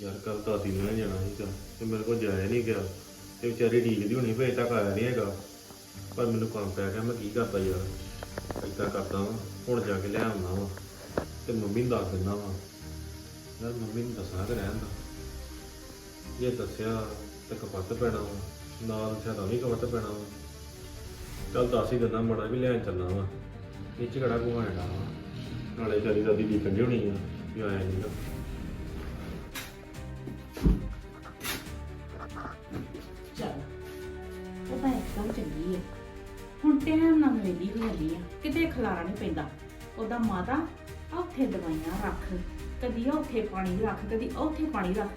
ਯਾਰ ਕੱਲ ਦਾਦੀ ਨੂੰ ਜਾਣਾ ਸੀਗਾ ਤੇ ਮੇਰੇ ਕੋਲ ਜਾਇਆ ਨਹੀਂ ਗਿਆ ਤੇ ਵਿਚਾਰੀ ਢੀਕਦੀ ਹੋਣੀ ਫੇਰ ਤੱਕ ਆਇਆ ਨਹੀਂ ਹੈਗਾ। ਪਰ ਮੈਨੂੰ ਕੰਮ ਪੈ ਗਿਆ, ਮੈਂ ਕੀ ਕਰਦਾ ਯਾਰ? ਏਦਾਂ ਕਰਦਾ ਵਾਂ, ਹੁਣ ਜਾ ਕੇ ਲੈ ਆਉਣਾ ਵਾ ਤੇ ਮੰਮੀ ਨੂੰ ਦੱਸ ਦਿੰਦਾ ਵਾ। ਯਾਰ ਮੰਮੀ ਨੂੰ ਦੱਸਣਾ ਕਿ ਰਹਿਣ ਦਾ। ਜੇ ਦੱਸਿਆ ਤਾਂ ਕਪੱਤ ਪੈਣਾ ਵਾ, ਨਾਲ ਤਾਂ ਵੀ ਕਪੱਤ ਪੈਣਾ ਵਾ। ਚੱਲ ਦੱਸ ਹੀ ਦਿੰਦਾ, ਮੜਾ ਵੀ ਲੈਣ ਚੱਲਣਾ ਵਾ। ਇਹ ਚ ਕਿਹੜਾ ਘੁਮਾਇਆ ਵਾ? ਨਾਲੇ ਚਾਰੀ ਦਾਦੀ ਦੀ ਕੰਢੀ ਹੋਣੀ ਆ, ਵੀ ਆਇਆ ਨਹੀਂਗਾ ਹੁਣ ਟਾਈਮ ਨਾਲ ਵੇਲੀ ਹੋ ਜਾਂਦੀ ਆ ਕਿਤੇ ਖਲਾਰਾ ਨਹੀਂ ਪੈਂਦਾ। ਉਹਦਾ ਮਾਤਾ ਆ ਉੱਥੇ ਦਵਾਈਆਂ ਰੱਖ ਕਦੀ ਆ ਉੱਥੇ ਪਾਣੀ ਰੱਖ ਕਦੀ ਆ ਉੱਥੇ ਪਾਣੀ ਰੱਖ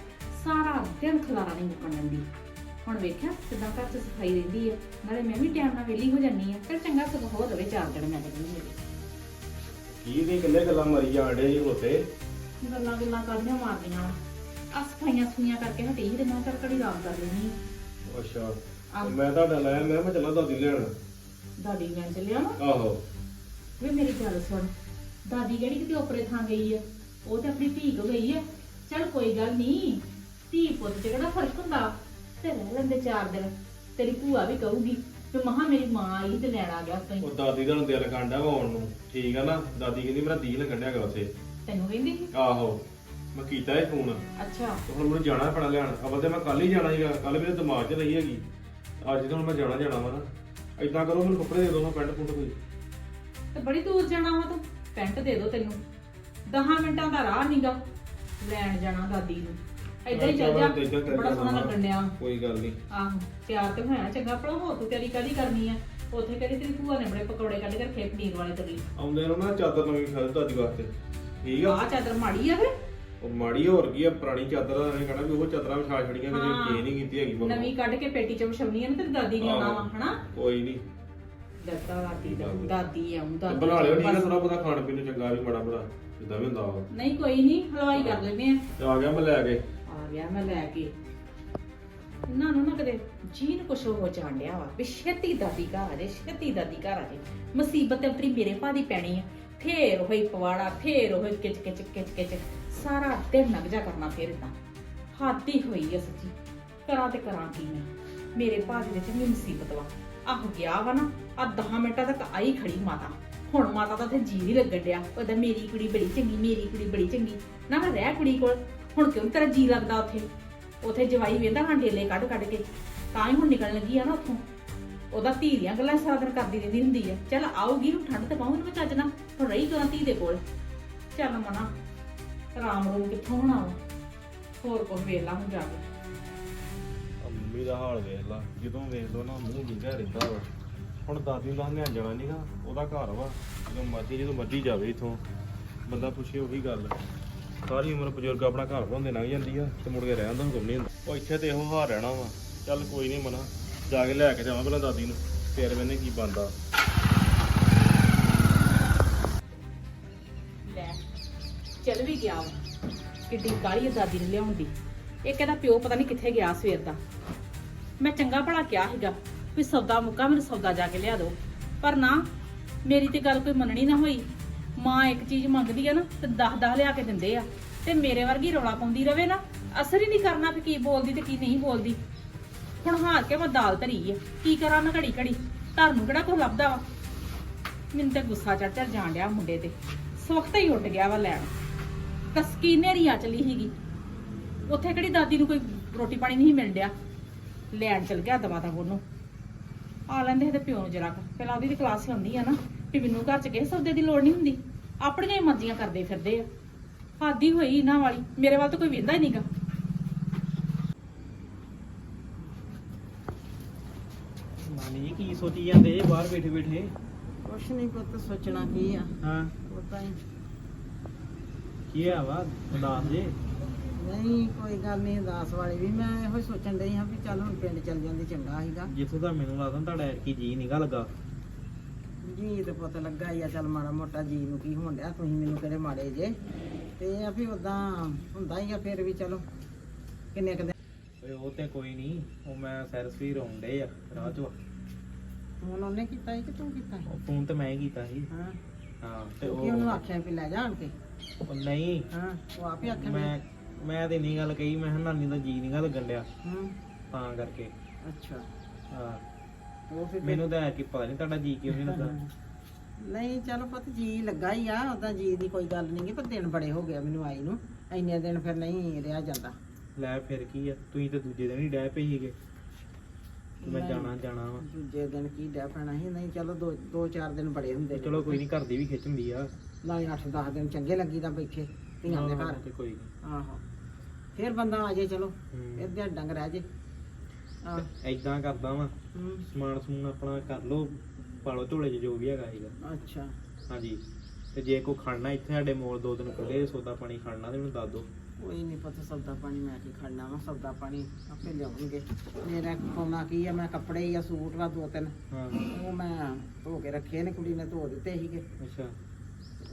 ਸਾਰਾ ਦਿਨ ਖਲਾਰਾ ਨਹੀਂ ਮੁੱਕਣ ਦਿੰਦੀ। ਹੁਣ ਵੇਖਿਆ ਕਿਦਾਂ ਘਰ 'ਚ ਸਫ਼ਾਈ ਰਹਿੰਦੀ ਹੈ ਨਾਲੇ ਮੈਂ ਵੀ ਟਾਈਮ ਨਾਲ ਵੇਲੀ ਹੋ ਜਾਂਦੀ ਆ ਫਿਰ ਚੰਗਾ ਸਗੋਂ ਹੋ ਰਵੇ ਚਾਰ ਦਿਨ ਮੈਂ ਕਹਿੰਦੀ ਮੇਰੇ ਕੀ ਨਹੀਂ ਕਿੰਨੇ ਗੱਲਾਂ ਮਾਰੀ ਜਾਂਦੇ ਜੀ ਉਤੇ ਗੱਲਾਂ ਗੱਲਾਂ ਕਰਦੀਆਂ ਮਾਰਦੀਆਂ ਆ ਸਫਾਈਆਂ ਸਫਾਈਆਂ ਕਰਕੇ ਹਟੀ ਤੇ ਮੈਂ ਚੱਲ ਘੜੀ ਆਰਾਮ ਕਰ ਲੈਣੀ ਅੱਛਾ ਆ ਮੈਂ ਤੁਹਾਡਾ ਲਾਇਆ ਮੈਂ ਕਿਹਾ ਮੈਂ ਚੱਲਾਂ ਦਾਦੀ ਲੈਣ। ਦਾਦੀ ਲੈਣ ਚੱਲਿਆ ਨਾ ਆਹੋ। ਵੇ ਮੇਰੀ ਗੱਲ ਸੁਣ ਦਾਦੀ ਕਿਹੜੀ ਕਿਤੇ ਓਪਰੇ ਥਾਂ ਗਈ ਹੈ ਉਹ ਤੇ ਆਪਣੀ ਧੀ ਕੋ ਗਈ ਹੈ ਚਲ ਕੋਈ ਗੱਲ ਨਹੀਂ ਧੀ ਪੁੱਤ ਚ ਕਿਹੜਾ ਫ਼ਰਕ ਹੁੰਦਾ? ਤੇ ਰਹਿ ਲੈਂਦੇ ਚਾਰ ਦਿਨ ਤੇਰੀ ਭੂਆ ਵੀ ਕਹੂਗੀ ਕਿ ਮਹਾ ਮੇਰੀ ਮਾਂ ਆਈ ਤੇ ਲੈਣ ਆ ਗਿਆ ਤੈਂ ਉਹ ਦਾਦੀ ਦਾ ਨੂੰ ਦਿਲ ਕਾਂਡਾ ਆਉਣ ਨੂੰ। ਠੀਕ ਆ ਨਾ? ਦਾਦੀ ਕਹਿੰਦੀ ਮੇਰਾ ਦਿਲ ਕੱਢਿਆ ਗਿਆ ਉੱਥੇ। ਤੈਨੂੰ ਕਹਿੰਦੀ? ਸੀ? ਆਹੋ। ਮੈਂ ਕੀਤਾ ਇਹ ਫੋਨ। ਅੱਛਾ। ਤੇ ਹੁਣ ਮੈਨੂੰ ਜਾਣਾ ਪੈਣਾ ਲੈਣ। ਅਬਲ ਤੇ ਮੈਂ ਕੱਲ ਹੀ ਜਾਣਾ ਸੀਗਾ। ਕੱਲ ਮੇਰੇ ਦਿਮਾਗ 'ਚ ਰਹੀ ਹੈਗੀ। ਅੱਜ ਤਾਂ ਹੁਣ ਮੈਂ ਜਾਣਾ ਜਾਣਾ ਵਾ ਨਾ। ਏਦਾਂ ਕਰੋ ਮੈਨੂੰ ਕੱਪੜੇ ਦੇ ਦਿਓ ਮੈਂ ਪੈਂਟ ਪੁੰਟ ਕੋਈ। ਤੇ ਬੜੀ ਦੂਰ ਜਾਣਾ ਵਾ ਤੂੰ ਪੈਂਟ ਦੇ ਦੋ ਤੈਨੂੰ। 10 ਮਿੰਟਾਂ ਦਾ ਰਾਹ ਨੀਗਾ ਲੈਣ ਜਾਣਾ ਦਾਦੀ ਨੂੰ। ਏਦਾਂ ਹੀ ਚੱਲ ਜਾ ਚੱਲ ਜਾ, ਚੱਲ ਜਾ, ਬੜਾ ਸੋਹਣਾ ਲੱਗਣ ਡਿਆ। ਕੋਈ ਗੱਲ ਨਹੀਂ ਆਹੋ ਤਿਆਰ ਤੇ ਹੋਇਆ ਚੰਗਾ ਭਲਾ ਹੋ ਤੂੰ ਤਿਆਰੀ ਕਾਦੀ ਕਰਨੀ ਆ? ਉੱਥੇ ਕਿਹੜੀ ਤੇਰੀ ਭੂਆ ਨੇ ਬੜੇ ਪਕੌੜੇ ਕੱਢ ਕੇ ਰੱਖੇ ਪਨੀਰ ਵਾਲੇ ਤੇਰੀ ਆਉਂਦੇ ਨੂੰ ਨਾ ਚਾਦਰ ਨਵੀਂ ਖਾ ਦਾਦੀ ਵਾਸਤੇ। ਠੀਕ ਆ? ਆਹ ਚਾਦਰ ਮਾੜੀ ਆ ਫੇ ਉਹ ਮਾੜੀ ਹੋਰ ਕੀ ਆ ਪੁਰਾਣੀ ਚਾਦਰ ਦਾ ਨੇ ਕਹਣਾ ਵੀ ਉਹ ਚਾਦਰਾਂ ਵਿਛਾ ਛੜੀਆਂ ਕਿ ਹਾਂ। ਜੇ ਨਹੀਂ ਕੀਤੀ ਹੈਗੀ ਮਗਰੋਂ। ਨਵੀਂ ਕੱਢ ਕੇ ਪੇਟੀ ਚ ਵਿਛਾਉਣੀ ਆ ਨਾ ਤੇਰੀ ਦਾਦੀ ਨੇ ਆਉਣਾ ਵਾ ਹਨਾ? ਕੋਈ ਨਹੀਂ। ਦੱਦਾ ਦਾਦੀ ਦਾ ਦਾਦੀ ਬਣਾ ਲਿਓ ਠੀਕ ਆ। ਥੋੜਾ ਬਹੁਤਾ ਖਾਣ ਪੀਣ ਨੂੰ ਚੰਗਾ ਵੀ ਮਾੜਾ ਬੜਾ ਜਿੱਦਾਂ ਵੀ ਹੁੰਦਾ ਵਾ। ਨਹੀਂ ਕੋਈ ਨਹੀਂ ਹਲਵਾਈ ਕਰ ਲੈਨੇ ਆ। ਤੇ ਆ ਗਿਆ ਮੈਂ ਲੈ ਕੇ। ਆ ਗਿਆ ਮੈਂ ਲੈ ਕੇ। ਇਹਨਾਂ ਨੂੰ ਕਦੇ ਕੁਛ ਹੋ ਚਾਂਡਿਆ ਵਾ ਵੀ ਛੇਤੀ ਦਾਦੀ ਘਰ ਆ ਜੇ ਛੇਤੀ ਦਾਦੀ ਘਰ ਆ ਜੇ। ਮੁਸੀਬਤ ਤੇ ਉਤਰੀ ਮੇਰੇ ਪਾ ਦੀ ਪੈਣੀ ਆ। ਫੇਰ ਹੋਈ ਪਵਾੜਾ, ਫੇਰ ਹੋਈ ਕਿਚ ਕਿਚ ਕਿਚ। ਕਿਚ ਸਾਰਾ ਦਿਨ ਲੰਘ ਜਾ ਕਰਨਾ ਫੇਰ ਇਦਾਂ ਹਾਦੀ ਹੋਈ ਆ ਸੱਚੀ। ਕਰਾਂ ਤੇ ਕਰਾਂ ਕੀ ਮੈਂ। ਮੇਰੇ ਪਾ ਵਿੱਚ ਵੀ ਮੁਸੀਬਤ ਵਾ। ਆਹ ਗਿਆ ਵਾ ਨਾ ਆ 10 ਮਿੰਟਾਂ ਤੱਕ ਆਈ ਖੜੀ ਮਾਤਾ। ਹੁਣ ਮਾਤਾ ਦਾ ਤੇ ਜੀ ਨਹੀਂ ਲੱਗਣ ਡਿਆ। ਉਹਦਾ ਮੇਰੀ ਕੁੜੀ ਬੜੀ ਚੰਗੀ, ਮੇਰੀ ਕੁੜੀ ਬੜੀ ਚੰਗੀ। ਨਾ ਮੈਂ ਰਹਿ ਕੁੜੀ ਕੋਲ। ਹੁਣ ਕਿਉਂ ਤੇਰਾ ਜੀ ਲੱਗਦਾ ਉੱਥੇ? ਉੱਥੇ ਜਵਾਈ ਵੇਂਦਾ ਹਾਂ ਡੇਲੇ ਕੱਢ ਕੱਢ ਕੇ। ਤਾਂ ਹੀ ਹੁਣ ਨਿਕਲਣ ਲੱਗੀ ਆ ਨਾ ਉੱਥੋਂ। ਉਹਦਾ ਧੀ ਦੀਆਂ ਗੱਲਾਂ ਸਾਰਾ ਦਿਨ ਕਰਦੀ ਰਹਿੰਦੀ ਹੁੰਦੀ ਆ। ਚੱਲ ਆਊਗੀ ਹੁਣ ਠੰਡ ਤੇ ਪਾਉਂਗੀ ਮੈਂ ਚੱਜ ਨਾਲ। ਹੁਣ ਰਹੀ ਕਿਉਂ ਧੀ ਦੇ ਕੋਲ? ਚੱਲ ਮਨਾ, ਰਾਮ ਰੂਮ ਕਿੱਥੋਂ ਹੋਣਾ ਵਾ? ਹੋਰ ਕੁਝ ਵੇਖ ਲਾ ਹੁਣ ਜਾ ਕੇ। ਆ ਮੰਮੀ ਦਾ ਹਾਲ ਵੇਖ ਲਾ, ਜਦੋਂ ਵੇਖ ਲੋ ਨਾ ਮੂੰਹ ਵਿੰਗਾ ਰਹਿੰਦਾ ਵਾ। ਹੁਣ ਦਾਦੀ ਦਾ ਹੰਨੇ ਜਾਣਾ ਨਹੀਂਗਾ ਉਹਦਾ ਘਰ ਵਾ, ਜਦੋਂ ਮਰਜ਼ੀ ਜਦੋਂ ਮਰਜ਼ੀ ਜਾਵੇ ਇਥੋਂ। ਬੰਦਾ ਪੁੱਛੇ ਉਹੀ ਗੱਲ। ਸਾਰੀ ਉਮਰ ਬਜ਼ੁਰਗ ਆਪਣਾ ਘਰ ਬਣਾਉਂਦੇ ਲੰਘ ਜਾਂਦੀ ਆ, ਤੇ ਮੁੜ ਕੇ ਰਹਿਣ ਦਾ ਹੁਕਮ ਨਹੀਂ ਹੁੰਦਾ। ਉਹ ਇੱਥੇ ਤੇ ਇਹੋ ਹਾਰ ਰਹਿਣਾ ਵਾ। ਚੱਲ ਕੋਈ ਨਹੀਂ ਮਨਾ, ਜਾ ਕੇ ਲੈ ਕੇ ਜਾਵਾਂ ਪਹਿਲਾਂ ਦਾਦੀ ਨੂੰ, ਫੇਰ ਮੈਨੇ ਕੀ ਬੰਦਾ ਚੱਲ ਵੀ ਗਿਆ ਵਾ। ਕਿੱਡੀ ਕਾਲੀ ਆ ਦਾਦੀ ਨੂੰ ਲਿਆਉਣ ਦੀ। ਇਹ ਕਹਿੰਦਾ ਪਿਓ ਪਤਾ ਨਹੀਂ ਕਿੱਥੇ ਗਿਆ ਸਵੇਰ ਦਾ। ਮੈਂ ਚੰਗਾ ਭਲਾ ਕਿਹਾ ਸੀਗਾ ਵੀ ਸੌਦਾ ਮੁੱਕਾ, ਮੈਨੂੰ ਸੌਦਾ ਜਾ ਕੇ ਲਿਆ ਦਿਓ। ਪਰ ਨਾ, ਮੇਰੀ ਤੇ ਗੱਲ ਕੋਈ ਮੰਨਣੀ ਨਾ ਹੋਈ। ਮਾਂ ਇੱਕ ਚੀਜ਼ ਮੰਗਦੀ ਆ ਨਾ, ਤੇ 10 10 ਲਿਆ ਕੇ ਦਿੰਦੇ ਆ। ਤੇ ਮੇਰੇ ਵਰਗੀ ਰੌਲਾ ਪਾਉਂਦੀ ਰਵੇ ਨਾ, ਅਸਰ ਹੀ ਨਹੀਂ ਕਰਨਾ ਵੀ ਕੀ ਬੋਲਦੀ ਤੇ ਕੀ ਨਹੀਂ ਬੋਲਦੀ। ਹੁਣ ਹਾਰ ਕੇ ਮੈਂ ਦਾਲ ਧਰੀ ਆ। ਕੀ ਕਰਾਂ ਮੈਂ ਘੜੀ ਘੜੀ? ਧਰ ਨੂੰ ਕਿਹੜਾ ਕੋਈ ਲੱਭਦਾ ਵਾ? ਮੈਨੂੰ ਤੇ ਗੁੱਸਾ ਚੜ ਚੜ ਜਾਣ ਡਿਆ ਮੁੰਡੇ ਤੇ। ਸਵਖਤ ਹੀ ਉੱਡ ਗਿਆ ਵਾ ਲੈਣ। ਤਸਕੀ ਨੇਰੀਆ ਚਲੀ ਸੀਗੀ। ਉੱਥੇ ਕਿਹੜੀ ਦਾਦੀ ਨੂੰ ਕੋਈ ਰੋਟੀ ਪਾਣੀ ਨਹੀਂ ਮਿਲ ਡਿਆ। ਲੈਣ ਚਲ ਗਿਆ ਦਵਾ ਦਾ ਉਹਨੂੰ ਆ ਲੈਂਦੇ ਇਹਦੇ ਪਿਓ ਨੂੰ ਜਰਾ। ਪਹਿਲਾਂ ਉਹਦੀ ਤੇ ਕਲਾਸ ਹੁੰਦੀ ਆ ਨਾ ਵੀ ਮੈਨੂੰ ਘਰ ਚ ਕਿਸੇ ਸੌਦੇ ਦੀ ਲੋੜ ਨਹੀਂ ਹੁੰਦੀ। ਆਪਣੀਆਂ ਹੀ ਮਰਜ਼ੀਆਂ ਕਰਦੇ ਫਿਰਦੇ ਆ। ਹਾਦੀ ਹੋਈ ਇਹਨਾਂ ਵਾਲੀ। ਮੇਰੇ ਵੱਲ ਤਾਂ ਕੋਈ ਵੇਂਦਾ ਹੀ ਨਹੀਂਗਾ ਨਾਨੀ ਜੀ ਕੀ ਸੋਚੀ ਜਾਂਦੇ ਬਾਹਰ ਬੈਠੇ ਬੈਠੇ ਕੁਛ ਨਹੀਂ ਪੁੱਤ ਸੋਚਣਾ ਕੀ ਆ। ਹਾਂ। ਪਤਾ ਹੀ। ਕੀ ਆ ਵਾ ਉਦਾਸ ਜੇ? ਨਹੀਂ ਕੋਈ ਗੱਲ ਨਹੀਂ ਉਦਾਸ ਵਾਲੀ ਵੀ ਮੈਂ ਇਹੋ ਹੀ ਸੋਚਣ ਡਈ ਹਾਂ ਵੀ ਚੱਲ ਹੁਣ ਪਿੰਡ ਚੱਲ ਜਾਂਦੀ ਚੰਗਾ ਸੀਗਾ। ਜਿੱਥੋਂ ਦਾ ਮੈਨੂੰ ਲੱਗਦਾ ਤੁਹਾਡਾ ਐਰਕੀ ਜੀ ਨਿਗਾ ਲੱਗਾ। ਜੀ ਤੇ ਪੁੱਤ ਲੱਗਾ ਹੀ ਆ ਚੱਲ ਮਾੜਾ ਮੋਟਾ ਜੀ ਨੂੰ ਕੀ ਹੋਣ ਡਿਆ ਤੁਸੀਂ ਮੈਨੂੰ ਕਿਹੜੇ ਮਾੜੇ ਜੇ। ਤੇ ਇਹ ਆ ਵੀ ਉਦਾਂ ਹੁੰਦਾ ਹੀ ਆ ਫਿਰ ਵੀ ਚਲੋ ਕਿੰਨੇ ਕਦੇ ਓਏ ਉਹ ਤੇ ਕੋਈ ਨਹੀਂ ਉਹ ਮੈਂ ਸੈਰਸ ਵੀ ਰੋਂਡੇ ਆ ਰਾਹ ਚੋਂ। ਉਹਨੇ ਕੀਤਾ ਸੀ ਕਿ ਤੂੰ ਕੀਤਾ ਸੀ? ਉਹ ਫੋਨ ਤੇ ਮੈਂ ਹੀ ਕੀਤਾ ਸੀ। ਹਾਂ। ਹਾਂ ਤੇ ਤੇ ਕੀ ਉਹਨੂੰ ਉਹ ਆਖਿਆ ਵੀ ਲੈ ਜਾਣ ਕੇ। ਉਹ ਨਹੀਂ। ਹਾਂ ਉਹ ਆਪ ਹੀ ਆਖਿਆ ਮੈਂ ਮੈਂ ਤੇ ਨਹੀਂ ਗੱਲ ਕਹੀ ਮੈਂ ਕਿਹਾ ਨਾਨੀ ਦਾ ਜੀ ਨਹੀਂ ਗਾ ਲੱਗਣ ਡਿਆ। ਹੂੰ। ਤਾਂ ਕਰਕੇ। ਅੱਛਾ। ਹਾਂ। ਉਹ ਫਿਰ ਮੈਨੂੰ ਤਾਂ ਐ ਕਿ ਪਤਾ ਨਹੀਂ ਤੁਹਾਡਾ ਜੀ ਕਿਉਂ ਨਹੀਂ ਲੱਗਾ। ਨਹੀਂ ਚਲੋ ਪੁੱਤ ਜੀ ਲੱਗਾ ਹੀ ਆ ਉਹਦਾ ਜੀ ਦੀ ਕੋਈ ਗੱਲ ਨਹੀਂ ਪਰ ਦਿਨ ਬੜੇ ਹੋ ਗਏ ਆ ਮੈਨੂੰ ਆਈ ਨੂੰ। ਇੰਨੇ ਦਿਨ ਫਿਰ ਨਹੀਂ ਰਿਹਾ ਜਾਂਦਾ। ਲੈ ਫਿਰ ਕੀ ਆ ਤੁਸੀਂ ਤੇ ਦੂਜੇ ਦਿਨ ਹੀ ਡੈ ਪਏ ਸੀਗੇ। ਕਿ ਮੈਂ। ਜਾਣਾ ਜਾਣਾ ਵਾ। ਦੂਜੇ ਦਿਨ ਕੀ ਡੈ ਪੈਣਾ ਸੀ? ਨਹੀਂ ਚਲੋ ਦੋ ਦੋ ਚਾਰ ਦਿਨ ਬੜੇ ਹੁੰਦੇ ਨੇ। ਚਲੋ ਕੋਈ ਨਹੀਂ ਘਰ ਦੀ ਵੀ ਖਿੱਚ ਹੁੰਦੀ ਆ। ਨਾਲੇ 8-10 ਦਿਨ ਚੰਗੇ ਲੱਗੀ ਤਾਂ ਬੈਠੇ ਧੀਆਂ ਦੇ ਘਰ। ਤੇ ਕੋਈ ਨਹੀਂ ਆਹੋ। ਫਿਰ ਬੰਦਾ ਆ ਜੇ ਚਲੋ। ਫਿਰ ਦੇ ਡੰਗ ਰਹਿ ਜੇ। ਆਹ। ਐਦਾਂ ਕਰਦਾ ਵਾਂ। ਹੂੰ। ਸਮਾਨ ਸਮੂਨ ਆਪਣਾ ਕਰ ਲਓ ਪਾਲੋ ਝੋਲੇ 'ਚ ਜੋ ਵੀ ਹੈਗਾ ਸੀਗਾ। ਅੱਛਾ। ਹਾਂਜੀ। ਤੇ ਜੇ ਕੋਈ ਖੜਨਾ ਇੱਥੇ ਸਾਡੇ ਮੋਲ ਦੋ ਦਿਨ ਖੁੱਲੇ ਸੋਦਾ ਪਾਣੀ ਖੜਨਾ ਤੇ ਮੈਨੂੰ ਦੱਸ ਦਿਓ ਕੋਈ ਨਹੀਂ ਪਤਾ ਸੌਦਾ ਪਾਣੀ ਮੈਂ ਕੀ ਖੜਨਾ ਵਾ ਸੌਦਾ ਪਾਣੀ ਆਪੇ ਲਿਆਉਣਗੇ। ਮੇਰਾ ਪਾਉਣਾ ਕੀ ਆ ਮੈਂ ਕੱਪੜੇ ਹੀ ਆ ਸੂਟ ਵਾ ਦੋ ਤਿੰਨ। ਹਾਂ। ਉਹ ਮੈਂ ਧੋ ਕੇ ਰੱਖੇ ਨੇ ਕੁੜੀ ਨੇ ਧੋ ਦਿੱਤੇ ਸੀਗੇ। ਅੱਛਾ।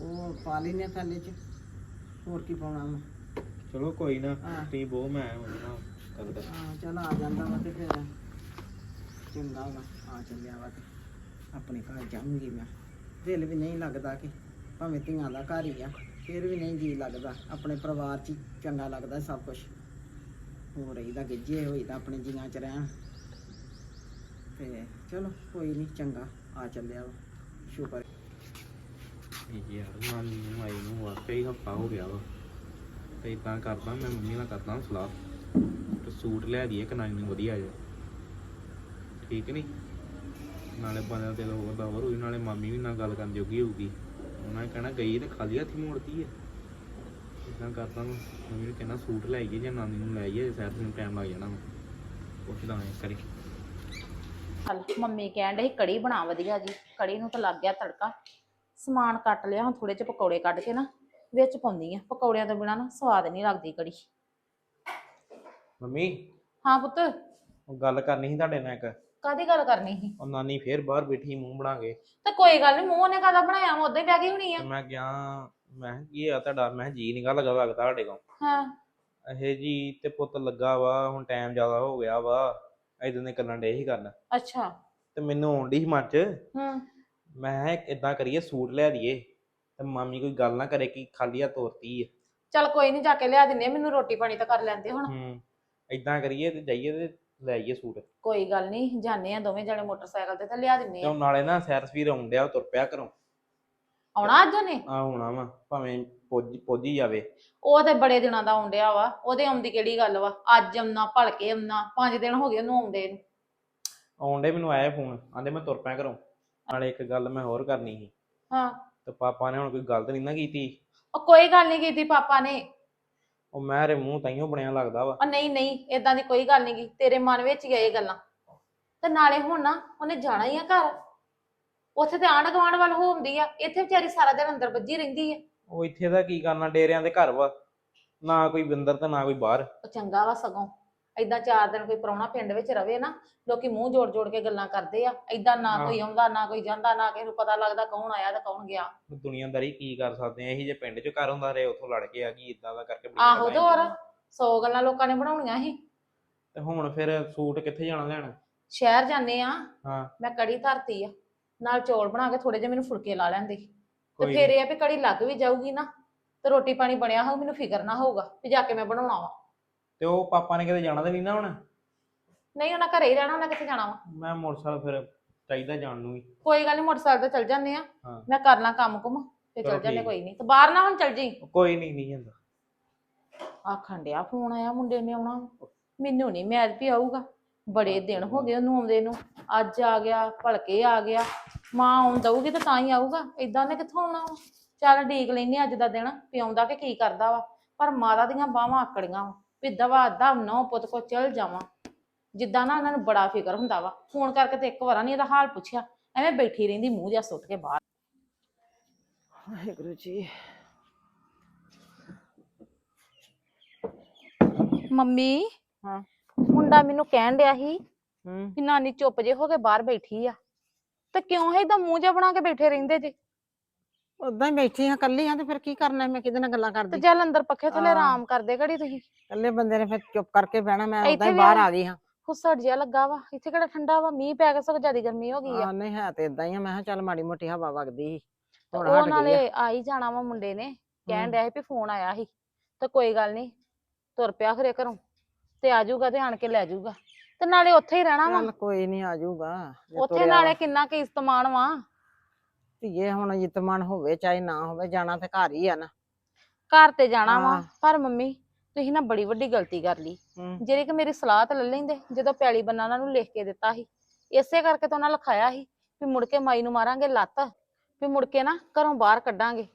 ਉਹ ਪਾ ਲੈਨੇ ਥੱਲੇ 'ਚ ਹੋਰ ਕੀ ਪਾਉਣਾ ਵਾ। ਚਲੋ ਕੋਈ ਨਾ ਹਾਂ। ਤੁਸੀਂ ਬਹੁ ਮੈਂ ਉਹਦੇ ਨਾਲ ਗੱਲ ਕਰ ਹਾਂ ਚਲ ਆ ਜਾਂਦਾ ਵਾ ਤੇ ਫਿਰ ਚੰਗਾ ਵਾ ਆ ਚੱਲਿਆ ਵਾ ਤੇ ਆਪਣੇ ਘਰ ਜਾਊਂਗੀ ਮੈਂ। ਦਿਲ ਵੀ ਨਹੀਂ ਲੱਗਦਾ ਕਿ ਭਾਵੇਂ ਧੀਆਂ ਦਾ ਘਰ ਹੀ ਆ। ਫਿਰ ਵੀ ਨਹੀਂ ਜੀ ਲੱਗਦਾ। ਆਪਣੇ ਪਰਿਵਾਰ 'ਚ ਹੀ ਚੰਗਾ ਲੱਗਦਾ ਸਭ ਕੁਝ ਹੋ ਰਹੀਦਾ ਗਿੱਜੇ ਹੋਈਦਾ ਆਪਣੇ ਜੀਆਂ 'ਚ ਰਹਿਣ। ਤੇ ਚਲੋ, ਕੋਈ ਨਹੀਂ, ਚੰਗਾ, ਆ ਚੱਲਿਆ ਵਾ। ਸ਼ੁਕਰ। ਯਾਰ, ਨਾਨੀ ਨੂੰ, ਆਈ ਨੂੰ ਵਾਕਈ ਹਫਤਾ ਹੋ ਗਿਆ ਵਾ। ਤੇ ਇਦਾਂ ਕਰਦਾ, ਮੈਂ ਮੰਮੀ ਨਾਲ ਕਰਦਾ ਸਲਾਹ। ਤੇ ਸੂਟ ਲੈ ਦਈਏ ਕਿ ਨੂੰ ਵਧੀਆ ਜਿਹਾ। ਠੀਕ ਨਹੀਂ ਨਾਲੇ ਬੰਦੇ ਤੇ ਹੋਰ ਦਾ, ਹੋਰ ਹੋਈ ਨਾਲੇ ਮਾਮੀ ਵੀ ਨਾਲ ਗੱਲ ਕਰਨ ਜੋਗੀ ਹੋਊਗੀ। ਉਹਨਾਂ ਨੇ ਕਹਿਣਾ ਗਈ ਤੇ ਖਾਲੀ ਹੱਥੀ ਮੋੜਦੀ ਹੈ ਇਦਾਂ ਕਰਦਾ ਮੈਂ। ਮੰਮੀ ਨੂੰ ਕਹਿਣਾ ਸੂਟ ਲੈ ਆਈਏ ਜਾਂ ਨਾਨੀ ਨੂੰ ਲੈ ਆਈਏ ਸ਼ਾਇਦ ਮੈਨੂੰ ਟਾਈਮ ਲੱਗ ਜਾਣਾ ਵਾ। ਪੁੱਛਦਾ ਐ ਕਰੀ ਚੱਲ ਮੰਮੀ ਕਹਿਣ ਡਈ ਕੜੀ ਬਣਾ ਵਧੀਆ ਜੀ। ਕੜੀ ਨੂੰ ਤਾਂ ਲੱਗ ਗਿਆ ਤੜਕਾ। ਸਮਾਨ ਕੱਟ ਲਿਆ ਹੁਣ ਥੋੜੇ ਜਿਹੇ ਪਕੌੜੇ ਕੱਢ ਕੇ ਨਾ ਵਿੱਚ ਪਾਉਂਦੀ ਆ। ਪਕੌੜਿਆਂ ਤੋਂ ਬਿਨਾ ਨਾ ਸਵਾਦ ਨਹੀਂ ਲੱਗਦੀ ਕੜੀ। ਮੰਮੀ ਹਾਂ ਪੁੱਤ। ਉਹ ਗੱਲ ਕਰਨੀ ਸੀ ਤੁਹਾਡੇ ਨਾਲ ਇੱਕ। ਕਾਦੀ ਗੱਲ ਕਰਨੀ ਸੀ? ਉਹ ਨਾਨੀ ਫੇਰ ਬਾਹਰ ਬੈਠੀ ਮੂੰਹ ਬਣਾ ਕੇ ਤੇ ਕੋਈ ਗੱਲ ਨਹੀਂ ਮੂੰਹ ਨੇ ਕਾਦਾ ਬਣਾਇਆ? ਵਾ ਉਦਾਂ ਹੀ ਬਹਿ ਗਈ ਹੋਣੀ ਆ। ਤੇ ਮੈਂ ਗਿਆ ਮੈਂ ਕਿਹਾ ਕੀ ਆ ਤੁਹਾਡਾ? ਮੈਂ ਕਿਹਾ ਜੀ ਨਹੀਂ ਗਾ ਲੱਗਾ ਲੱਗਦਾ ਤੁਹਾਡੇ ਕੋਲ। ਹਾਂ। ਇਹ ਜੀ ਤੇ ਪੁੱਤ ਲੱਗਾ ਵਾ ਹੁਣ ਟਾਈਮ ਜ਼ਿਆਦਾ ਹੋ ਗਿਆ ਵਾ। ਇਦਾਂ ਦੇ ਗੱਲਾਂ ਡੇ ਹੀ ਕਰਨ। ਅੱਛਾ। ਤੇ ਮੈਨੂੰ ਆਉਂਦੀ ਸੀ ਮਨ ਚ ਹੂੰ। ਮੈਂ ਇਦਾਂ ਕਰੀਏ ਸੂਟ ਲੈ ਦਈਏ। ਤੇ ਮਾਮੀ ਕੋਈ ਗੱਲ ਨਾ ਕਰੇ ਕਿ ਖਾਲੀ ਆ ਤੋਰਤੀ ਹੈ ਚੱਲ ਕੋਈ ਨਹੀਂ ਜਾ ਕੇ ਲਿਆ ਦਿੰਨੇ ਆ, ਮੈਨੂੰ ਰੋਟੀ ਪਾਣੀ ਤਾਂ ਕਰ ਲੈਂਦੇ ਹੁਣ। ਹੂੰ। ਇਦਾਂ ਕਰੀਏ ਤੇ ਜਾਈਏ ਤੇ ਲੈ ਆਈਏ ਸੂਟ। ਕੋਈ ਗੱਲ ਨਹੀਂ ਜਾਣੇ ਆ ਦੋਵੇਂ ਜਣੇ ਮੋਟਰਸਾਈਕਲ ਤੇ ਤਾਂ ਲਿਆ ਦਿੰਨੇ ਆ ਉਹ ਨਾਲੇ ਨਾ ਸੈਰ ਸਵੀਰ ਆਉਂਦਿਆ ਤੁਰ ਪਿਆ ਕਰੋ ਆਉਣਾ ਅੱਜ ਉਹਨੇ? ਆ ਹੋਣਾ ਵਾ ਭਾਵੇਂ ਪੁੱਜ ਪੁੱਜ ਜਾਵੇ। ਉਹ ਤੇ ਬੜੇ ਦਿਨਾਂ ਦਾ ਆਉਂਦਿਆ ਵਾ ਉਹਦੇ ਆਉਂਦੀ ਕਿਹੜੀ ਗੱਲ ਵਾ? ਅੱਜ ਆਉਣਾ ਭਲਕੇ ਆਉਣਾ ਪੰਜ ਦਿਨ ਹੋ ਗਏ ਉਹਨੂੰ ਆਉਂਦੇ ਨੂੰ। ਆਉਂਦੇ ਮੈਨੂੰ ਆਇਆ ਫੋਨ ਆਂਦੇ ਮੈਂ ਤੁਰ ਪਿਆ ਕਰੋ ਨਾਲੇ ਇੱਕ ਗੱਲ ਮੈਂ ਹੋਰ ਕਰਨੀ ਸੀ। ਹਾਂ। ਤੇ ਪਾਪਾ ਨੇ ਹੁਣ ਕੋਈ ਗੱਲ ਤਾਂ ਨਹੀਂ ਨਾ ਕੀਤੀ। ਉਹ ਕੋਈ ਗੱਲ ਨਹੀਂ ਕੀਤੀ ਪਾਪਾ ਨੇ। ਉਹ ਮੇਰੇ ਮੂੰਹ ਤਾਈਓ ਬਣਿਆ ਲੱਗਦਾ ਵਾ। ਉਹ ਨਹੀਂ ਨਹੀਂ ਇਦਾਂ ਦੀ ਕੋਈ ਗੱਲ ਨਹੀਂ ਗੀ। ਤੇਰੇ ਮਨ ਵਿੱਚ ਹੀ ਆ ਇਹ ਗੱਲਾਂ। ਤੇ ਨਾਲੇ ਹੁਣ ਨਾ ਉਹਨੇ ਜਾਣਾ ਹੀ ਆ ਘਰ। ਉੱਥੇ ਤੇ ਆਂਢ ਗੁਆਂਢ ਵੱਲ ਹੁੰਦੀ ਆ। ਇੱਥੇ ਵਿਚਾਰੀ ਸਾਰਾ ਦਿਨ ਅੰਦਰ ਵੱਜੀ ਰਹਿੰਦੀ ਆ। ਉਹ ਇੱਥੇ ਦਾ ਕੀ ਕਰਨਾ? ਡੇਰਿਆਂ ਦੇ ਘਰ ਵਾ। ਨਾ ਕੋਈ ਬਿੰਦਰ ਤੇ ਨਾ ਕੋਈ ਬਾਹਰ। ਉਹ ਚੰਗਾ ਵਾ ਸਗੋਂ। ਏਦਾਂ ਚਾਰ ਦਿਨ ਕੋਈ ਪ੍ਰਾਹੁਣਾ ਪਿੰਡ ਵਿੱਚ ਰਵੇ ਨਾ ਲੋਕੀ ਮੂੰਹ ਜੋੜ ਜੋੜ ਕੇ ਗੱਲਾਂ ਕਰਦੇ ਆ ਏਦਾਂ ਨਾ ਹਾਂ। ਕੋਈ ਆਉਂਦਾ ਨਾ ਕੋਈ ਜਾਂਦਾ ਨਾ ਕਿਸੇ ਨੂੰ ਪਤਾ ਲੱਗਦਾ ਕੌਣ ਆਇਆ ਤੇ ਕੌਣ ਗਿਆ। ਦੁਨੀਆਦਾਰੀ ਕੀ ਕਰ ਸਕਦੇ ਆ? ਇਹੀ ਜੇ ਪਿੰਡ 'ਚ ਘਰ ਹੁੰਦਾ ਰਹੇ ਉੱਥੋਂ ਲੜ ਕੇ ਆ ਗਈ ਇਦਾਂ ਦਾ ਕਰਕੇ ਬੜੀ ਆਹੋ ਤੇ ਲੜਾਈ ਹੋਰ ਹੋਈ। ਸੌ ਗੱਲਾਂ ਲੋਕਾਂ ਨੇ ਬਣਾਉਣੀਆਂ ਸੀ। ਤੇ ਹੁਣ ਫਿਰ ਸੂਟ ਕਿੱਥੇ ਜਾਣਾ ਲੈਣ? ਸ਼ਹਿਰ ਜਾਂਦੇ ਆ। ਹਾਂ। ਮੈਂ ਕੜੀ ਧਰਤੀ ਆ ਨਾਲ ਚੌਲ ਬਣਾ ਕੇ ਥੋੜੇ ਜਿਹੇ ਮੈਨੂੰ ਫੁਲਕੇ ਲਾ ਲੈਂਦੇ ਤੇ ਕੋਈ ਫਿਰ ਇਹ ਆ ਵੀ ਕੜੀ ਲੱਗ ਵੀ ਜਾਊਗੀ ਨਾ ਤੇ ਰੋਟੀ ਪਾਣੀ ਬਣਿਆ ਹੋਊ ਮੈਨੂੰ ਫਿਕਰ ਨਾ ਹੋਊਗਾ ਵੀ ਜਾ ਕੇ ਮੈਂ ਬਣਾਉਣਾ ਵਾ। ਤੇ ਉਹ ਪਾਪਾ ਨੇ ਕਿਤੇ ਜਾਣਾ ਤਾਂ ਨਹੀਂ ਨਾ ਹੁਣ? ਨਹੀਂ ਉਹਨਾਂ ਘਰੇ ਹੀ ਰਹਿਣਾ ਉਹਨਾਂ ਕਿੱਥੇ ਜਾਣਾ ਵਾ? ਮੈਂ ਮੋਟਰਸਾਈਕਲ ਫਿਰ ਚਾਹੀਦਾ ਜਾਣ ਨੂੰ ਵੀ। ਕੋਈ ਗੱਲ ਨਹੀਂ ਮੋਟਰਸਾਈਕਲ ਤੇ ਚੱਲ ਜਾਂਦੇ ਆ। ਹਾਂ। ਮੈਂ ਕਰ ਲਾਂ ਕੰਮ ਕੁਮ ਤੇ ਚਲੋ ਚੱਲ ਜਾਂਦੇ ਠੀਕ। ਕੋਈ ਨਹੀਂ। ਤੇ ਬਾਹਰ ਨਾ ਹੁਣ ਚੱਲ ਜੀ ਕੋਈ ਨਹੀਂ ਨਹੀਂ ਜਾਂਦਾ। ਆਖਣ ਡਿਆ ਫੋਨ ਆਇਆ ਮੁੰਡੇ ਨੇ ਆਉਣਾ। ਮੈਨੂੰ ਨਹੀਂ ਮੈਦ ਵੀ ਆਊਗਾ। ਬੜੇ ਦਿਨ ਹੋ ਗਏ ਉਹਨੂੰ ਆਉਂਦੇ ਨੂੰ। ਅੱਜ ਆ ਗਿਆ ਭਲਕੇ ਆ ਗਿਆ। ਮਾਂ ਆਉਣ ਦਊਗੀ ਤਾਂ ਤਾਂ ਹੀ ਆਊਗਾ। ਇਦਾਂ ਨੇ ਕਿੱਥੋਂ ਆਉਣਾ ਵਾ? ਚੱਲ ਢੀਕ ਲੈਨੇ ਅੱਜ ਦਾ ਦਿਨ ਵੀ ਆਉਂਦਾ ਕਿ ਕੀ ਕਰਦਾ ਵਾ। ਪਰ ਮਾਤਾ ਦੀਆਂ ਬਾਹਾਂ ਆਕੜੀਆਂ ਵਾ। ਵੀ ਦਵਾ ਦਾ ਨੌ ਪੁੱਤ ਕੋ ਚਲ ਜਾਵਾਂ। ਜਿੱਦਾਂ ਨਾ ਉਹਨਾਂ ਨੂੰ ਬੜਾ ਫਿਕਰ ਹੁੰਦਾ ਵਾ। ਫੋਨ ਕਰਕੇ ਤੇ ਇੱਕ ਵਾਰ ਨਹੀਂ ਇਹਦਾ ਹਾਲ ਪੁੱਛਿਆ। ਐਵੇਂ ਬੈਠੀ ਰਹਿੰਦੀ ਮੂੰਹ ਜਿਹਾ ਸੁੱਟ ਕੇ ਬਾਹਰ। ਵਾਹਿਗੁਰੂ ਜੀ। ਮੰਮੀ ਹਾਂ। ਮੁੰਡਾ ਮੈਨੂੰ ਕਹਿਣ ਡਿਆ ਸੀ ਹੂੰ। ਕਿ ਨਾਨੀ ਚੁੱਪ ਜੇ ਹੋ ਕੇ ਬਾਹਰ ਬੈਠੀ ਆ। ਤੇ ਕਿਉਂ ਹੈ ਇਦਾਂ ਮੂੰਹ ਜਿਹਾ ਬਣਾ ਕੇ ਬੈਠੇ ਰਹਿੰਦੇ ਜੇ? ਉਦਾਂ ਹੀ ਬੈਠੀ ਹਾਂ ਕੱਲੀ ਹਾਂ ਤੇ ਫਿਰ ਕੀ ਕਰਨਾ ਮੈਂ ਕਿਹਦੇ ਨਾਲ ਗੱਲਾਂ ਤੇ ਕਰਦੀ ਚੱਲ ਅੰਦਰ ਪੱਖੇ ਥੱਲੇ ਹਾਂ। ਆਰਾਮ ਕਰਦੇ ਘੜੀ ਤੁਸੀਂ। ਕੱਲੇ ਬੰਦੇ ਨੇ ਫਿਰ ਚੁੱਪ ਕਰਕੇ ਬਹਿਣਾ ਮੈਂ ਇੱਥੇ ਉਦਾਂ ਹੀ ਵੀ ਬਾਹਰ ਆ- ਗਈ ਹਾਂ। ਹੁੱਸੜ ਜਿਹਾ ਲੱਗਾ ਵਾ ਇੱਥੇ ਕਿਹੜਾ ਠੰਡਾ ਵਾ ਮੀਂਹ ਪੈ ਕੇ ਸਗੋਂ ਜ਼ਿਆਦਾ ਗਰਮੀ ਹੋ ਗਈ ਆ। ਨਹੀਂ ਹੈ ਤੇ ਇਦਾਂ ਹੀ ਆ ਮੈਂ ਕਿਹਾ ਚੱਲ ਮਾੜੀ ਮੋਟੀ ਹਵਾ ਵਗਦੀ ਸੀ ਹੁਣ ਉਹ ਹਟ ਗਈ ਆ। ਨਾਲੇ ਆ ਹੀ ਜਾਣਾ ਵਾ ਮੁੰਡੇ ਨੇ ਕਹਿਣ ਹੂੰ। ਡਿਆ ਸੀ ਵੀ ਫੋਨ ਆਇਆ ਸੀ ਤੇ ਕੋਈ ਗੱਲ ਨਹੀਂ ਤੁਰ ਪਿਆ ਖਰੇ ਘਰੋਂ ਤੇ ਆ ਜਾਊਗਾ ਤੇ ਆਣ ਕੇ ਲੈ ਜਾਊਗਾ ਤੇ ਨਾਲੇ ਉੱਥੇ ਹੀ ਰਹਿਣਾ ਵਾ। ਚੱਲ ਕੋਈ ਨਹੀਂ ਆ ਜਾਊਗਾ ਜੇ ਉੱਥੇ ਤੁਰਿਆ ਨਾਲੇ। ਕਿੰਨਾ ਕੁ ਇਸਤਮਾਨ ਵਾ। ਧੀਏ ਹੁਣ ਇਤਮਾਨ ਹੋਵੇ ਚਾਹੇ ਨਾ ਹੋਵੇ ਜਾਣਾ ਤੇ ਘਰ ਹੀ ਆ ਨਾ। ਘਰ ਤੇ ਜਾਣਾ ਵਾ ਹਾਂ। ਪਰ ਮੰਮੀ ਤੁਸੀਂ ਨਾ ਬੜੀ ਵੱਡੀ ਗਲਤੀ ਕਰ ਲਈ। ਹੂੰ। ਜਿਹੜੀ ਕਿ ਮੇਰੀ ਸਲਾਹ ਤੇ ਲੈ ਲੈਂਦੇ ਜਦੋਂ ਪੈਲੀ ਬੰਨਾ ਉਹਨਾਂ ਨੂੰ ਲਿਖ ਕੇ ਦਿੱਤਾ ਸੀ। ਇਸੇ ਕਰਕੇ ਤਾਂ ਉਹਨਾਂ ਲਿਖਾਇਆ ਸੀ ਵੀ ਮੁੜ ਕੇ ਮਾਈ ਨੂੰ ਮਾਰਾਂਗੇ ਲੱਤ ਵੀ ਮੁੜ ਕੇ ਨਾ ਘਰੋਂ ਬਾਹਰ ਕੱਢਾਂਗੇ।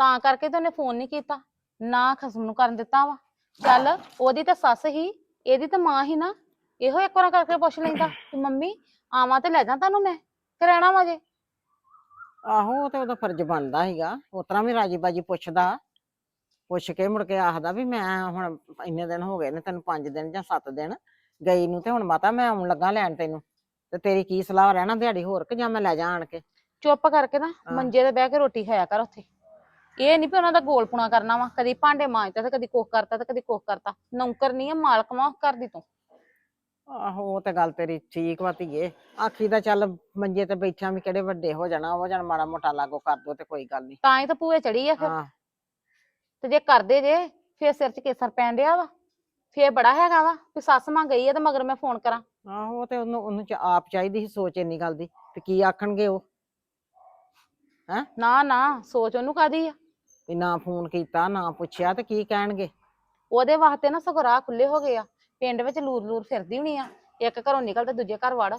ਤਾਂ ਕਰਕੇ ਤਾਂ ਉਹਨੇ ਫੋਨ ਨਹੀਂ ਕੀਤਾ ਨਾ ਖਸਮ ਨੂੰ ਕਰਨ ਦਿੱਤਾ ਵਾ। ਚੱਲ ਉਹਦੀ ਤਾਂ ਸੱਸ ਹੀ ਇਹਦੀ ਤਾਂ ਮਾਂ ਹੀ ਨਾ ਇਹੋ ਇੱਕ ਵਾਰ ਕਰਕੇ ਪੁੱਛ ਲੈਂਦਾ ਕਿ ਮੰਮੀ ਆਵਾਂ ਤੇ ਲੈ ਜਾ ਤੁਹਾਨੂੰ ਮੈਂ? ਕਿ ਰਹਿਣਾ ਵਾ ਜੇ। ਆਹੋ ਉਹ ਤੇ ਉਹਦਾ ਫਰਜ਼ ਬਣਦਾ ਸੀਗਾ। ਉਸ ਤਰ੍ਹਾਂ ਵੀ ਰਾਜੀ ਬਾਜੀ ਪੁੱਛਦਾ। ਪੁੱਛ ਕੇ ਮੁੜ ਕੇ ਆਖਦਾ ਵੀ ਮੈਂ ਹੁਣ ਇੰਨੇ ਦਿਨ ਹੋ ਗਏ ਨੇ ਤੈਨੂੰ 5 ਦਿਨ ਜਾਂ 7 ਦਿਨ ਗਈ ਨੂੰ ਤੇ ਹੁਣ ਮਾਤਾ ਮੈਂ ਆਉਣ ਲੱਗਾ ਲੈਣ ਤੈਨੂੰ। ਤੇ ਤੇਰੀ ਕੀ ਸਲਾਹ ਰਹਿਣਾ ਦਿਹਾੜੀ ਹੋਰ ਕਿ ਜਾਂ ਮੈਂ ਲੈ ਜਾ ਆਣ ਕੇ? ਚੁੱਪ ਕਰਕੇ ਨਾ। ਮੰਜੇ ਤੇ ਬਹਿ ਕੇ ਰੋਟੀ ਖਾਇਆ ਕਰ ਉੱਥੇ। ਇਹ ਨਹੀਂ ਵੀ ਉਹਨਾਂ ਦਾ ਗੋਲ ਪੁਣਾ ਕਰਨਾ ਵਾ ਕਦੀ ਭਾਂਡੇ ਮਾਂਜਦਾ ਤੇ ਕਦੀ ਕੁੱਖ ਕਰਤਾ ਤੇ ਕਦੀ ਕੁੱਖ ਕਰਤਾ। ਨੌਕਰ ਨਹੀਂ ਆ ਮਾਲਕ ਵਾ ਘਰ ਦੀ ਤੂੰ। ਆਹੋ ਉਹ ਤੇ ਗੱਲ ਤੇਰੀ ਠੀਕ ਵਾ ਧੀਏ। ਆਖੀ ਦਾ ਚੱਲ ਮੰਜੇ ਤੇ ਬੈਠਿਆਂ ਵੀ ਕਿਹੜੇ ਵੱਡੇ ਹੋ ਜਾਣਾ ਉਹ ਜਾਣ ਮਾੜਾ ਮੋਟਾ ਲਾਗੋ ਕਰ ਦੋ ਤੇ ਕੋਈ ਗੱਲ ਨਹੀਂ ਤਾਂ ਹੀ ਤਾਂ ਭੂਏ ਚੜੀ ਆ ਫਿਰ। ਹਾਂ। ਤੇ ਜੇ ਕਰਦੇ ਜੇ ਫੇਰ ਸਿਰ 'ਚ ਕੇਸਰ ਪੈਣ ਡਿਆ ਵਾ। ਫੇਰ ਬੜਾ ਹੈਗਾ ਵਾ ਵੀ ਸੱਸ ਮਾਂ ਗਈ ਆ ਤੇ ਮਗਰ ਮੈਂ ਫੋਨ ਕਰਾਂ। ਆਹੋ ਉਹ ਤੇ ਉਹਨੂੰ ਉਹਨੂੰ ਚ ਆਪ ਚਾਹੀਦੀ ਸੀ ਸੋਚ ਇੰਨੀ ਗੱਲ ਦੀ ਤੇ ਕੀ ਆਖਣਗੇ ਉਹ। ਨਾ ਨਾ ਸੋਚ ਉਹਨੂੰ ਕਾਦੀ ਆ? ਵੀ ਨਾ ਫੋਨ ਕੀਤਾ ਨਾ ਪੁੱਛਿਆ ਤੇ ਕੀ ਕਹਿਣਗੇ। ਉਹਦੇ ਵਾਸਤੇ ਨਾ ਸਗੋਂ ਰਾਹ ਖੁੱਲੇ ਹੋ ਗਏ ਆ। ਪਿੰਡ ਵਿੱਚ ਲੂਰ ਲੂਰ ਫਿਰਦੀ ਹੋਣੀ ਆ ਇੱਕ ਘਰੋਂ ਨਿਕਲ ਤੇ ਦੂਜੇ ਘਰ ਵੜ।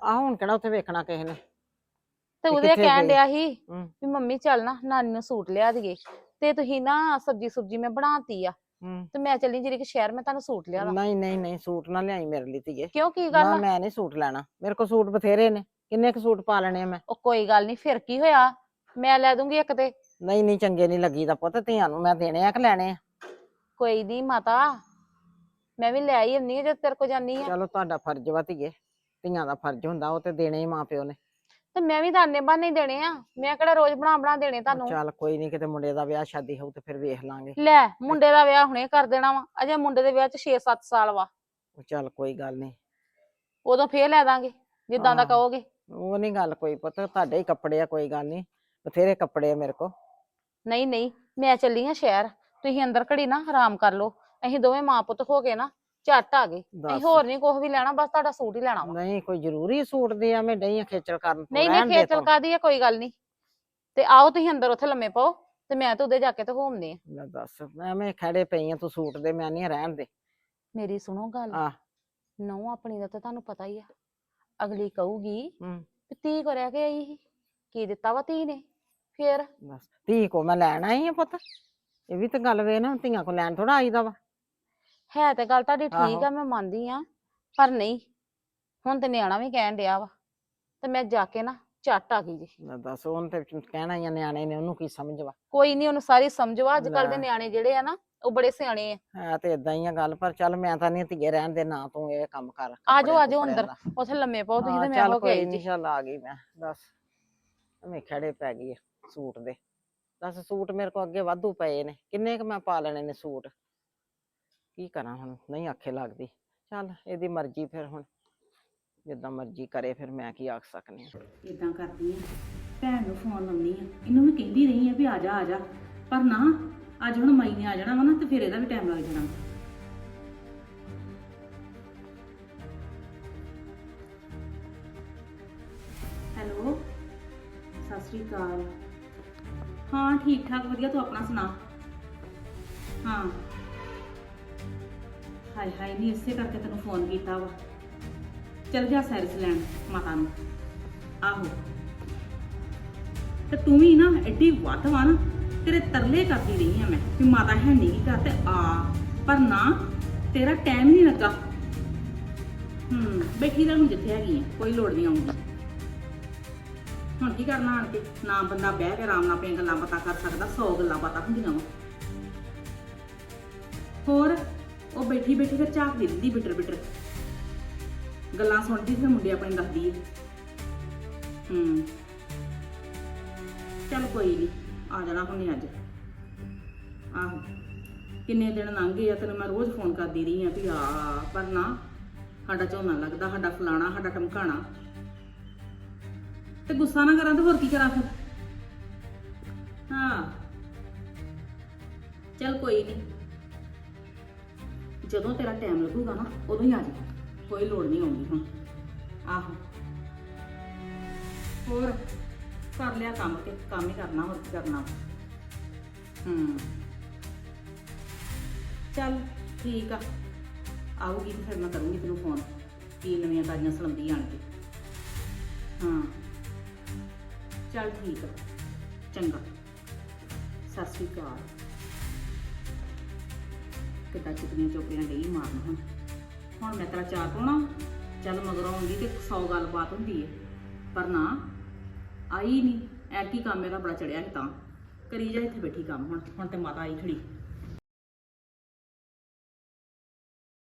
ਆਹੋ ਹੁਣ ਕਿਹੜਾ ਉੱਥੇ ਵੇਖਣਾ ਕਿਸੇ ਨੇ? ਤੇ ਉਹਦੇ ਕਿੱਥੇ ਕਹਿਣ ਗਈ? ਡਿਆ ਸੀ ਵੀ ਮੰਮੀ ਚੱਲ ਨਾ ਨਾਨੀ ਨੂੰ ਸੂਟ ਲਿਆ ਦਈਏ ਤੇ ਤੁਸੀਂ ਨਾ ਸਬਜੀ ਸੁਬਜੀ ਮੈਂ ਬਣਾਤੀ ਆ। ਤੇ ਮੈਂ ਚੱਲੀ ਜਿਹੜੀ ਕਿ ਸ਼ਹਿਰ ਮੈਂ ਤੁਹਾਨੂੰ ਸੂਟ ਲਿਆ ਨਹੀਂ ਨਹੀਂ ਨਹੀਂ ਸੂਟ ਨਾ ਲਿਆਈ ਮੇਰੇ ਲਈ ਧੀਏ। ਕਿਉਂ ਕੀ ਗੱਲ ਨਾ ਆ? ਮੈਂ ਨਹੀਂ ਸੂਟ ਲੈਣਾ। ਮੇਰੇ ਕੋਲ ਸੂਟ ਬਥੇਰੇ ਨੇ। ਕਿੰਨੇ ਕੁ ਸੂਟ ਪਾ ਲੈਣੇ ਆ ਮੈਂ? ਉਹ ਕੋਈ ਗੱਲ ਨਹੀਂ ਫਿਰ ਕੀ ਹੋਇਆ? ਮੈਂ ਲੈ ਦੂੰਗੀ ਇੱਕ ਤੇ। ਨਹੀਂ ਨਹੀਂ ਚੰਗੇ ਨਹੀਂ ਲੱਗੀਦਾ ਪੁੱਤ ਧੀਆਂ ਨੂੰ। ਮੈਂ ਦੇਣੇ ਆ ਕਿ ਲੈਣੇ ਆ? ਕੋਈ ਨਹੀਂ ਮਾਤਾ ਮੈਂ ਵੀ ਲੈ ਆਈ ਹੁੰਨੀ ਆ ਜਦ ਤੇਰੇ ਕੋ ਜਾਨੀ ਆ। ਚਲੋ ਤੁਹਾਡਾ ਫਰਜ਼ ਵਾ ਧੀਏ ਧੀਆਂ ਦਾ ਫਰਜ਼ ਹੁੰਦਾ ਉਹ ਤੇ ਦੇਣੇ ਹੀ ਮਾਂ ਪਿਓ ਨੇ। ਤੇ ਮੈਂ ਵੀ ਦਾਨੇ ਬਾਨੇ ਦੇਣੇ ਆ ਮੈਂ ਕਿਹੜਾ ਰੋਜ਼ ਬਣਾ ਬਣਾ ਦੇਣੇ ਤੁਹਾਨੂੰ? ਚੱਲ ਕੋਈ ਨਹੀਂ ਕਿਤੇ ਮੁੰਡੇ ਦਾ ਵਿਆਹ ਸ਼ਾਦੀ ਹੋਊ ਤੇ ਫਿਰ ਵੇਖ ਲਾਂਗੇ। ਲੈ ਮੁੰਡੇ ਦਾ ਵਿਆਹ ਹੁਣੇ ਕਰ ਦੇਣਾ ਵਾ ਅਜੇ ਮੁੰਡੇ ਦੇ ਵਿਆਹ ਚ 6-7 ਸਾਲ ਵਾ। ਉਹ ਚੱਲ ਕੋਈ ਗੱਲ ਨਹੀਂ ਉਦੋਂ ਫੇਰ ਲੈ ਦਾਂਗੇ ਜਿੱਦਾਂ ਦਾ। ਕਹੋਗੇ। ਉਹ ਨਹੀਂ ਗੱਲ ਕੋਈ ਪੁੱਤ ਤੁਹਾਡੇ ਹੀ ਕੱਪੜੇ ਆ ਕੋਈ ਗੱਲ ਨਹੀਂ ਬਥੇਰੇ ਕੱਪੜੇ ਆ ਮੇਰੇ ਕੋਲ। ਨਹੀਂ ਨਹੀਂ ਮੈਂ ਚੱਲੀ ਆ ਸ਼ਹਿਰ ਤੁਸੀਂ ਅੰਦਰ ਘੜੀ ਨਾ ਆਰਾਮ ਕਰ ਲਓ। ਅਸੀਂ ਦੋਵੇਂ ਮਾਂ ਪੁੱਤ ਹੋ ਕੇ ਨਾ ਝੱਟ ਆ ਗਏ। ਅਸੀਂ ਦੱਸ। ਹੋਰ ਨਹੀਂ ਕੁਝ ਵੀ ਲੈਣਾ ਬਸ ਤੁਹਾਡਾ ਸੂਟ ਹੀ ਲੈਣਾ ਵਾ। ਨਹੀਂ ਕੋਈ ਜ਼ਰੂਰੀ ਸੂਟ ਦੇ ਆ ਮੈਂ ਡਈ ਆ ਖੇਚਲ ਕਰਨ ਤੂੰ ਨਹੀਂ ਰਹਿਣ ਨਹੀਂ ਦੇ ਖੇਚਲ ਤੂੰ। ਕਾਦੀ ਆ ਕੋਈ ਗੱਲ ਨਹੀਂ ਤੇ ਆਓ ਤੁਸੀਂ ਅੰਦਰ ਉੱਥੇ ਲੰਮੇ ਪਾਓ ਤੇ ਮੈਂ ਤੇ ਉਹਦੇ ਜਾ ਕੇ ਤੇ ਹੋਮਨੇ ਆ। ਲੈ ਦੱਸ ਮੈਂ ਮੈਂ ਖੜੇ ਪਈ ਆ ਤੂੰ ਸੂਟ ਦੇ ਮੈਂ ਨਹੀਂ ਰਹਿਣ ਦੇ। ਮੇਰੀ ਸੁਣੋ ਗੱਲ। ਆ। ਨੌ ਆਪਣੀ ਦਾ ਤਾਂ ਤੁਹਾਨੂੰ ਪਤਾ ਹੀ ਆ। ਅਗਲੀ ਕਹੂਗੀ ਹੂੰ। ਵੀ ਧੀ ਕੋ ਰਹਿ ਕੇ ਆਈ ਸੀ। ਕੀ ਦਿੱਤਾ ਵਾ ਧੀ ਨੇ? ਫੇਰ? ਬਸ ਧੀ ਕੋ ਮੈਂ ਲੈਣ ਆਈ ਆ ਪੁੱਤ? ਇਹ ਵੀ ਤਾਂ ਗੱਲ ਵੇ ਨਾ ਧੀਆਂ ਕੋ ਲੈਣ ਥੋੜਾ ਆਈਦਾ ਵਾ। ਹੈ ਤੇ ਗੱਲ ਤੁਹਾਡੀ ਠੀਕ। ਆ ਮੈਂ ਮੰਨਦੀ ਆ ਪਰ ਨਹੀਂ ਹੁਣ ਤੇ ਨਿਆਣਾ ਵੀ ਕਹਿਣ ਡਿਆ ਵਾ ਤੇ ਮੈਂ ਜਾ ਕੇ ਨਾ ਝੱਟ ਆ ਗਈ ਜੀ। ਲੈ ਦੱਸ ਉਹਨ ਤੇ ਕਹਿਣਾ ਆ ਨਿਆਣੇ ਨੇ ਉਹਨੂੰ ਕੀ ਸਮਝ ਵਾ? ਕੋਈ ਨਹੀਂ ਉਹਨੂੰ ਸਾਰੀ ਸਮਝਵਾ ਅੱਜ ਕੱਲ ਦੇ। ਨਿਆਣੇ ਜਿਹੜੇ ਆ ਨਾ ਉਹ ਬੜੇ ਸਿਆਣੇ ਆ। ਹੈ ਤੇ ਇਦਾਂ ਹੀ ਆ ਗੱਲ ਪਰ ਚੱਲ ਮੈਂ ਤਾਂ ਨਹੀਂ ਧੀਏ ਰਹਿਣ ਦੇ ਨਾ ਤੂੰ ਇਹ ਕੰਮ ਕਰ ਆਜੋ ਆਜੋ ਅੰਦਰ। ਉੱਥੇ ਲੰਮੇ ਪਾਓ ਤੁਸੀਂ ਤੇ ਮੈਂ ਹੋ ਕੇ ਆਈ ਨੀ, ਜੀ। ਚੱਲ ਆ ਗਈ ਮੈਂ ਦੱਸ। ਮੈਂ ਖੜੇ ਪੈ ਗਈ ਸੂਟ ਦੇ। ਦੱਸ ਸੂਟ ਮੇਰੇ ਕੋ ਅੱਗੇ ਵਾਧੂ ਪਏ ਨੇ ਕਿੰਨੇ ਕ ਮੈਂ ਪਾ ਲੈਣੇ ਨੇ ਸੂਟ? ਕੀ ਕਰਾਂ ਹੁਣ? ਨਹੀਂ ਆਖੇ ਲੱਗਦੀ। ਚੱਲ, ਇਹਦੀ ਮਰਜ਼ੀ ਫਿਰ ਹੁਣ। ਜਿੱਦਾਂ ਮਰਜ਼ੀ ਕਰੇ ਫਿਰ ਮੈਂ ਕੀ ਆਖ ਸਕਨੀ ਆ ਇਦਾਂ ਕਰਦੀ ਆ। ਭੈਣ ਨੂੰ ਫੋਨ ਲਾਉਂਦੀ ਆ। ਇਹਨੂੰ ਵੀ ਕਹਿੰਦੀ ਰਹੀ ਆ ਵੀ ਆ ਜਾ ਆ ਜਾ। ਪਰ ਨਾ, ਅੱਜ ਹੁਣ ਮਾਈ ਨੇ ਆ ਜਾਣਾ ਵਾ ਨਾ, ਤੇ ਫਿਰ ਇਹਦਾ ਵੀ ਟਾਈਮ ਲੱਗ ਜਾਣਾ। ਹੈਲੋ? ਸਤਿ ਸ੍ਰੀ ਅਕਾਲ। ਹਾਂ ਠੀਕ ਠਾਕ ਵਧੀਆ। ਤੂੰ ਆਪਣਾ ਸੁਣਾ? ਹਾਂ। ਹਾਏ ਹਾਏ, ਨਹੀਂ, ਇਸੇ ਕਰਕੇ ਤੈਨੂੰ ਫੋਨ ਕੀਤਾ ਵਾ। ਚਲ ਜਾ ਸੈਰਸ ਲੈਣ ਮਾਤਾ ਨੂੰ। ਆਹੋ। ਤੇ ਤੂੰ ਵੀ ਨਾ ਐਡੀ ਵੱਧ ਵਾ ਨਾ, ਤੇਰੇ ਤਰਲੇ ਕਰਦੀ ਰਹੀ ਆ ਮੈਂ ਕਿ ਮਾਤਾ ਹੈ ਨਹੀਂ ਘਰ ਤੇ ਆ। ਪਰ ਨਾ, ਤੇਰਾ ਟਾਈਮ ਨਹੀਂ ਲੱਗਾ। ਹੂੰ, ਬੈਠੀ ਰਹਿ ਹੁਣ ਜਿੱਥੇ ਹੈਗੀ ਆ, ਕੋਈ ਲੋੜ ਨਹੀਂ ਆਉਂਦੀ ਹੁਣ ਕੀ ਕਰਨਾ ਆਣ ਕੇ? ਨਾ ਬੰਦਾ ਬਹਿ ਕੇ ਆਰਾਮ ਨਾਲ ਆਪਣੀਆਂ ਗੱਲਾਂ ਪਤਾ ਕਰ ਸਕਦਾ 100 ਗੱਲਾਂ ਪਤਾ ਹੁੰਦੀਆਂ ਵਾ। ਹੋਰ? ਉਹ ਬੈਠੀ ਬੈਠੀ ਫਿਰ ਝਾਕ ਦੇ ਦਿੰਦੀ ਬਿਟਰ ਬਿਟਰ। ਗੱਲਾਂ ਸੁਣਦੀ ਫਿਰ ਮੁੰਡੇ ਆਪਣੇ ਦੱਸਦੀ ਹੈ ਹੂੰ। ਚੱਲ ਕੋਈ ਨਹੀਂ ਆ ਜਾਣਾ ਹੁਣੇ ਅੱਜ। ਆਹੋ, ਕਿੰਨੇ ਦਿਨ ਲੰਘ ਗਏ ਆ, ਤੈਨੂੰ ਮੈਂ ਰੋਜ਼ ਫੋਨ ਕਰਦੀ ਰਹੀ ਆ ਵੀ ਆ, ਪਰ ਨਾ ਸਾਡਾ ਝੋਨਾ ਲੱਗਦਾ, ਸਾਡਾ ਫਲਾਣਾ, ਸਾਡਾ ਟਮਕਾਣਾ ਤੇ ਗੁੱਸਾ ਨਾ ਕਰਾਂ ਤੇ ਹੋਰ ਕੀ ਕਰਾਂ ਫਿਰ? ਹਾਂ। ਚੱਲ ਕੋਈ ਨਹੀਂ ਜਦੋਂ ਤੇਰਾ ਟਾਈਮ ਲੱਗੂਗਾ ਨਾ, ਉਦੋਂ ਹੀ ਆ ਜਾ ਕੋਈ ਲੋੜ ਨਹੀਂ ਆਉਂਦੀ ਹੁਣ। ਆਹੋ। ਹੋਰ, ਕਰ ਲਿਆ ਕੰਮ ਤੇ, ਕੰਮ ਹੀ ਕਰਨਾ, ਹੋਰ ਕੀ ਕਰਨਾ ਹੂੰ। ਚੱਲ, ਠੀਕ ਆ। ਆਊਗੀ ਤੇ ਫਿਰ ਮੈਂ ਕਰੂੰਗੀ ਤੈਨੂੰ ਫੋਨ। ਕੀ ਨਵੀਆਂ ਤਾਜ਼ੀਆਂ ਸੁਣਾਉਂਦੀ ਆਣ ਕੇ। ਹਾਂ। ਚੱਲ ਠੀਕ ਆ। ਚੰਗਾ। ਸਤਿ ਸ਼੍ਰੀ ਅਕਾਲ। ਕਿੱਦਾਂ ਚੁਗਲੀਆਂ ਚੋਪੜੀਆਂ ਡਈ ਮਾਰਨ ਹੁਣ। ਹੁਣ ਮੈਂ ਤੇਰਾ ਚਾਹ ਪਾਉਣਾ, ਚੱਲ ਮਗਰੋਂ ਆਉਂਦੀ ਤੇ 100 ਗੱਲਬਾਤ ਹੁੰਦੀ ਏ। ਪਰ ਨਾ, ਆਈ ਨਹੀਂ ਐਰਕੀ ਕੰਮ ਇਹਦਾ ਬੜਾ ਚੜਿਆ ਸੀ ਤਾਂ। ਕਰੀ ਜਾ ਇੱਥੇ ਬੈਠੀ ਕੰਮ ਹੁਣ ਹੁਣ ਤੇ ਮਾਤਾ ਆਈ ਖੜੀ।